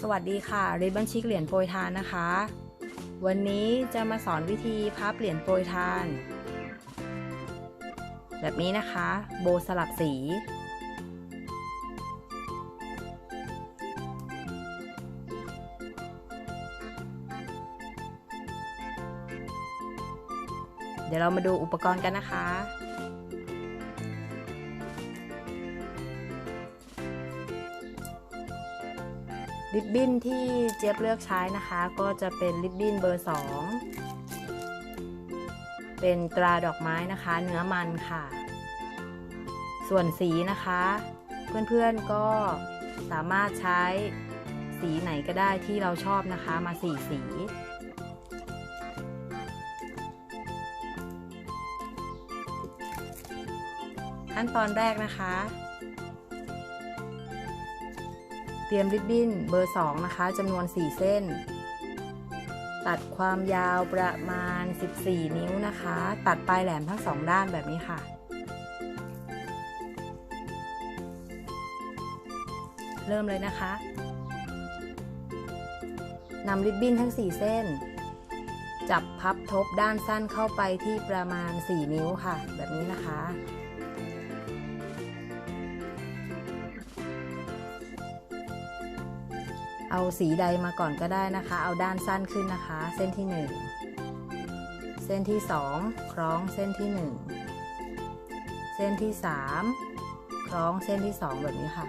สวัสดีค่ะ ริบบันชิกเหรียญโปรยทานนะคะ วันนี้จะมาสอนวิธีพับเหรียญโปรยทาน แบบนี้นะคะ โบสลับสี เดี๋ยวเรามาดูอุปกรณ์กันนะคะ ริบบิ้นที่เจี๊ยบเลือกใช้นะคะ ก็จะเป็นริบบิ้นเบอร์ 2 เป็นตราดอกไม้นะคะ เนื้อมันค่ะ ส่วนสีนะคะ เพื่อนๆก็สามารถใช้สีไหนก็ได้ที่เราชอบนะคะมาสีสี ขั้นตอนแรกนะคะ เตรียมริบบิ้นเบอร์ 2 นะคะจำนวน 4 เส้น ตัดความยาวประมาณ 14 นิ้วนะคะ ตัดปลายแหลมทั้งสองด้านแบบนี้ค่ะ เริ่มเลยนะคะนำริบบิ้นทั้ง 4 เส้น จับพับทบด้านสั้นเข้าไปที่ประมาณ 4 นิ้วค่ะ แบบนี้นะคะ เอาสีใดมาก่อนก็ได้นะคะ เอาด้านสั้นขึ้นนะคะ เส้นที่ 1 เส้นที่ 2 คล้องเส้นที่ 1 เส้นที่ 3 คล้องเส้นที่ 2 แบบนี้ค่ะ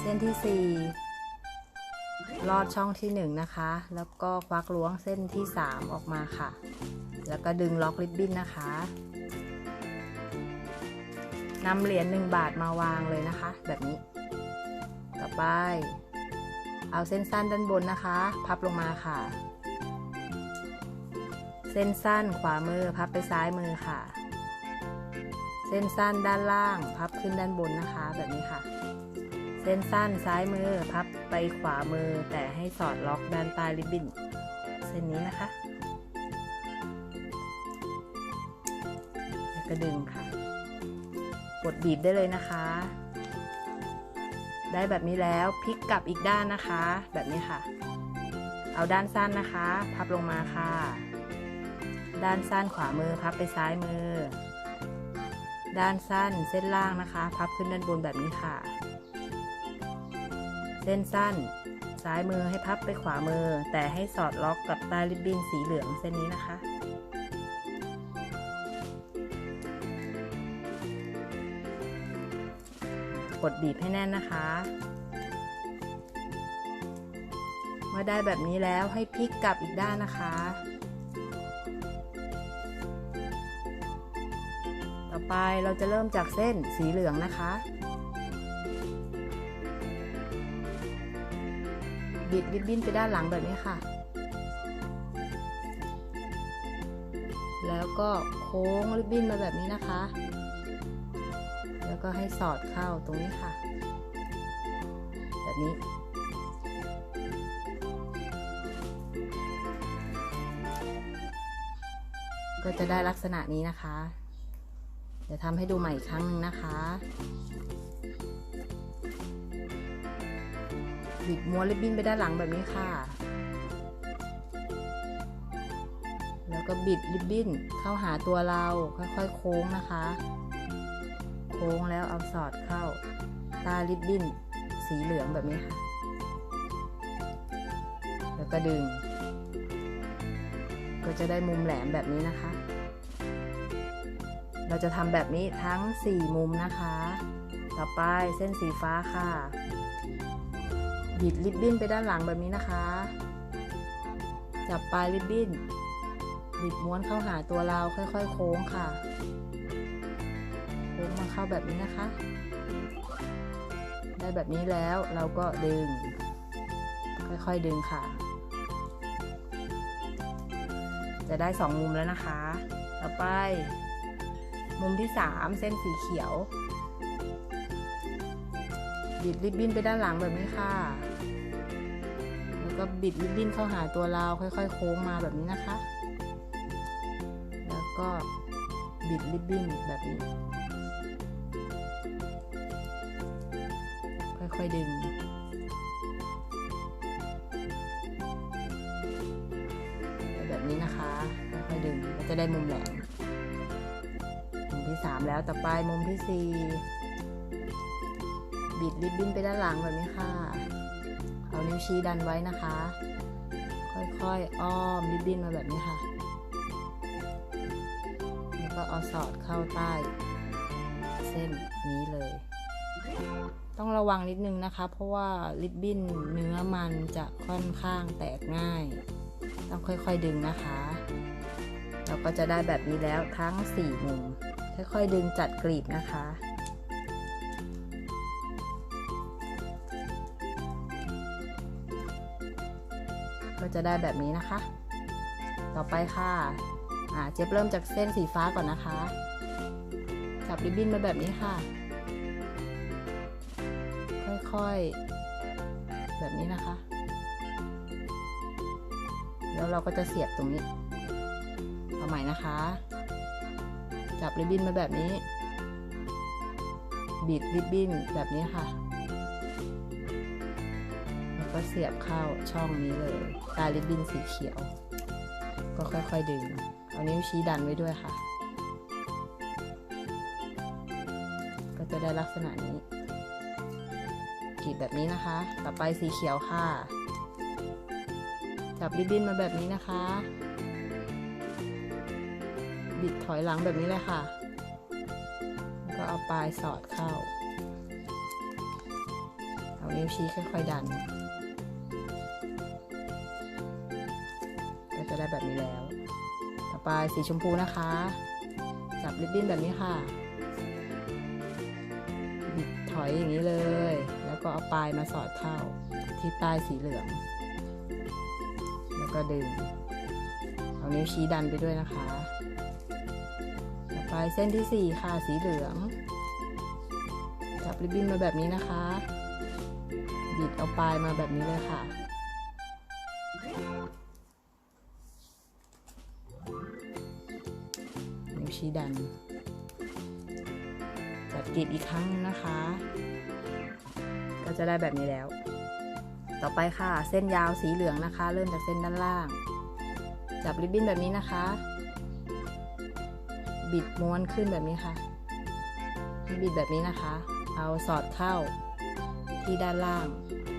เส้นที่ 4 ลอดช่องที่ 1 นะคะ แล้วก็ควักล้วงเส้นที่ 3 ออกมาค่ะ แล้วก็ดึงล็อกริบบิ้นนะคะนำเหรียญ1บาทมาวางเลยนะคะ แบบนี้ ไป เอาเส้นสั้นด้านบนนะคะ พับลงมาค่ะ เส้นสั้นขวามือพับไปซ้ายมือค่ะ เส้นสั้นด้านล่าง พับขึ้นด้านบนนะคะ แบบนี้ค่ะ เส้นสั้นซ้ายมือพับไปขวามือ แต่ให้สอดล็อกด้านใต้ริบบิ้นเส้นนี้นะคะแล้วก็ดึงค่ะ กดบีบได้เลยนะคะ ได้แบบนี้แล้วพลิกกลับอีกด้านนะคะ แบบนี้ค่ะ เอาด้านสั้นนะคะ พับลงมาค่ะ ด้านสั้นขวามือพับไปซ้ายมือ ด้านสั้นเส้นล่างนะคะ พับขึ้นด้านบนแบบนี้ค่ะ เส้นสั้น ซ้ายมือให้พับไปขวามือ แต่ให้สอดล็อกกับใต้ริบบิ้นสีเหลืองเส้นนี้นะคะ กดบีบให้แน่นนะคะ เมื่อได้แบบนี้แล้วให้พลิกกลับอีกด้านนะคะ ต่อไปเราจะเริ่มจากเส้นสีเหลืองนะคะบิดริบบิ้นไปด้านหลังแบบนี้ค่ะ แล้วก็โค้งริบบิ้นมาแบบนี้นะคะ ก็ให้สอดเข้าตรงนี้ค่ะ แบบนี้ ก็จะได้ลักษณะนี้นะคะ เดี๋ยวทำให้ดูใหม่อีกครั้งหนึ่งนะคะบิดม้วนริบบิ้นไปด้านหลังแบบนี้ค่ะ แล้วก็บิดริบบิ้นเข้าหาตัวเราค่อยๆโค้งนะคะ ค้งแล้วเอาสอดเข้าใต้ริบบิ้นสีเหลืองแบบนี้ค่ะ แล้วก็ดึง ก็จะได้มุมแหลมแบบนี้นะคะ เราจะทำแบบนี้ทั้ง 4 มุมนะคะ ต่อไปเส้นสีฟ้าค่ะบิดริบบิ้นไปด้านหลังแบบนี้นะคะ จับปลายริบบิ้นบิดม้วนเข้าหาตัวเราค่อยๆ โค้งค่ะ ค้งมาเข้าแบบนี้นะคะ ได้แบบนี้แล้วเราก็ดึง ค่อยๆดึงค่ะ จะได้สองมุมแล้วนะคะ ต่อไป มุมที่สามเส้นสีเขียวบิดริบบิ้นไปด้านหลังแบบนี้ค่ะ แล้วก็บิดริบบิ้นเข้าหาตัวเราค่อยๆ โค้งมาแบบนี้นะคะ แล้วก็บิดริบบิ้นแบบนี้ ค่อยดึง แบบนี้นะคะค่อยๆดึงก็จะได้มุมแหลมมุมที่ 3 แล้วต่อไปมุมที่ 4 บิดริบบิ้นไปด้านหลังแบบนี้ค่ะเอานิ้วชี้ดันไว้นะคะ ค่อยๆอ้อมริบบิ้นมาแบบนี้ค่ะแล้วก็เอาสอดเข้าใต้ เส้นนี้เลย ต้องระวังนิดนึงนะคะ เพราะว่าริบบิ้นเนื้อมันจะค่อนข้างแตกง่าย ต้องค่อยๆดึงนะคะ เราก็จะได้แบบนี้แล้วทั้ง 4 มุม ค่อยๆดึงจัดกลีบนะคะก็จะได้แบบนี้นะคะ ต่อไปค่ะอ่าเจ๊บเริ่มจากเส้นสีฟ้าก่อนนะคะ จับริบบิ้นมาแบบนี้ค่ะ ค่อยๆ แบบนี้นะคะ แล้วเราก็จะเสียบตรงนี้ เอาใหม่นะคะ จับริบบิ้นมาแบบนี้ บิดริบบิ้นแบบนี้ค่ะ แล้วก็เสียบเข้าช่องนี้เลยต้ริบบิ้นสีเขียว ก็ค่อยๆดึง เอานิ้วชี้ดันไว้ด้วยค่ะ ก็จะได้ลักษณะนี้ กรีดแบบนี้นะคะ ต่อไปสีเขียวค่ะ จับริบบิ้นมาแบบนี้นะคะ บิดถอยหลังแบบนี้เลยค่ะ ก็เอาปลายสอดเข้า เอานิ้วชี้ค่อยๆดัน ก็จะได้แบบนี้แล้ว ต่อไปสีชมพูนะคะ จับริบบิ้นแบบนี้ค่ะ บิดถอยอย่างนี้เลย ก็เอาปลายมาสอดเข้าที่ใต้สีเหลือง แล้วก็ดึง เอานิ้วชี้ดันไปด้วยนะคะ ต่อไปเส้นที่ 4 ค่ะสีเหลือง จับริบบิ้นมาแบบนี้นะคะ บิดเอาปลายมาแบบนี้เลยค่ะนิ้วชี้ดันจับกรีดอีกครั้งนะคะ ก็จะได้แบบนี้แล้ว ต่อไปค่ะเส้นยาวสีเหลืองนะคะ เริ่มจากเส้นด้านล่าง จับริบบิ้นแบบนี้นะคะ บิดม้วนขึ้นแบบนี้ค่ะให้บิดแบบนี้นะคะ เอาสอดเข้าที่ด้านล่าง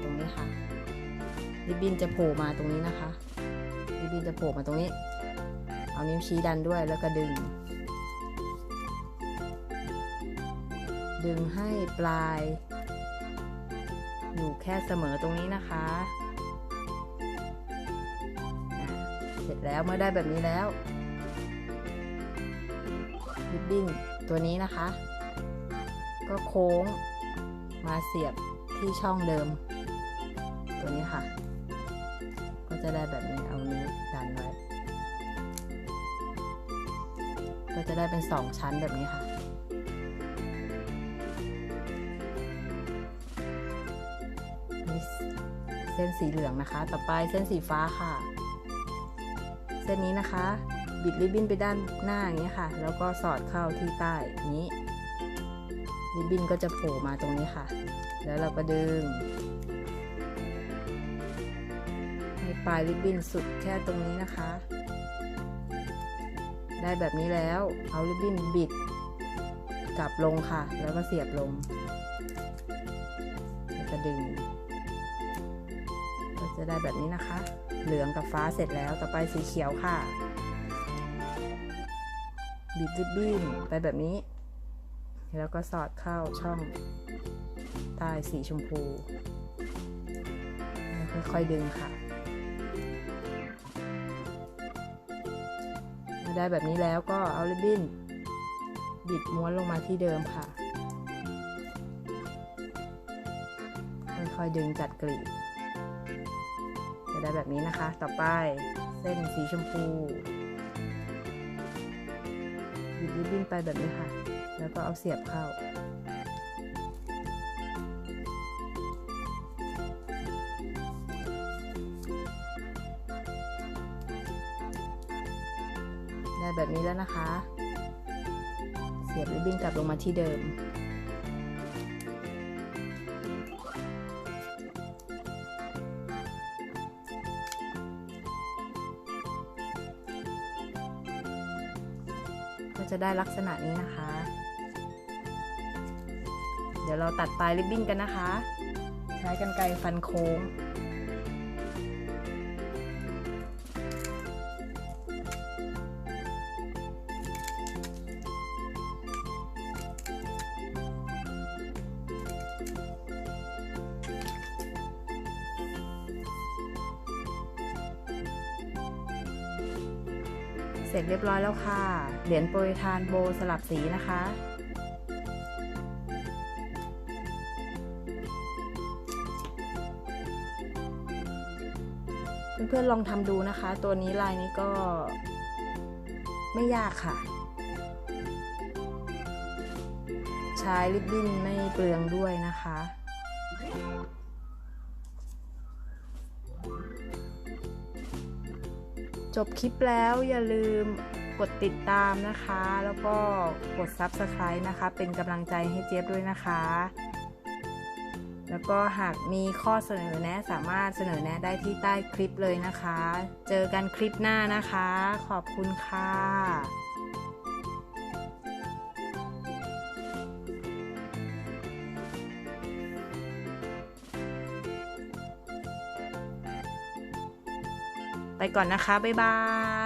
ตรงนี้ค่ะ ริบบิ้นจะโผล่มาตรงนี้นะคะ ริบบิ้นจะโผล่มาตรงนี้ เอานิ้วชี้ดันด้วยแล้วก็ดึง ดึงให้ปลาย อยู่แค่เสมอตรงนี้นะคะเสร็จแล้วเมื่อได้แบบนี้แล้วริบบิ้นตัวนี้นะคะ ก็โค้งมาเสียบที่ช่องเดิม ตัวนี้ค่ะ ก็จะได้แบบนี้เอานิ้วดันไว้ ก็จะได้เป็นสองชั้นแบบนี้ค่ะ ส้นสีเหลืองนะคะ ต่อไปเส้นสีฟ้าค่ะ เส้นนี้นะคะ บิดริบบิ้นไปด้านหน้าอย่างนี้ค่ะ แล้วก็สอดเข้าที่ใต้นี้ริบบิ้นก็จะโผล่มาตรงนี้ค่ะ แล้วเราก็ดึงให้ปลายริบบิ้นสุดแค่ตรงนี้นะคะ ได้แบบนี้แล้วเอาริบบิ้นบิดกลับลงค่ะ แล้วก็เสียบลงแล้วก็ดึง จะได้แบบนี้นะคะ เหลืองกับฟ้าเสร็จแล้วต่อไปสีเขียวค่ะบิดริบบิ้นไปแบบนี้ แล้วก็สอดเข้าช่องใต้สีชมพูค่อยๆดึงค่ะได้แบบนี้แล้วก็เอาริบบิ้นบิดม้วนลงมาที่เดิมค่ะ ค่อยๆดึงจัดกลีบ ได้แบบนี้นะคะ ต่อไปเส้นสีชมพูบิดริบบิ้นไปแบบนี้ค่ะ แล้วก็เอาเสียบเข้า ได้แบบนี้แล้วนะคะ เสียบริบบิ้นกลับลงมาที่เดิม จะได้ลักษณะนี้นะคะ เดี๋ยวเราตัดปลายริบบิ้นกันนะคะ ใช้กรรไกรฟันโค้ง เสร็จเรียบร้อยแล้วค่ะ เหรียญโปรยทานโบสลับสีนะคะ เพื่อนๆลองทำดูนะคะ ตัวนี้ลายนี้ก็ไม่ยากค่ะ ใช้ริบบิ้นไม่เปลืองด้วยนะคะ จบคลิปแล้วอย่าลืมกดติดตามนะคะ แล้วก็กด Subscribe นะคะ เป็นกำลังใจให้เจี๊ยบด้วยนะคะ แล้วก็หากมีข้อเสนอแนะสามารถเสนอแนะได้ที่ใต้คลิปเลยนะคะ เจอกันคลิปหน้านะคะ ขอบคุณค่ะ ไปก่อนนะคะ บ๊ายบาย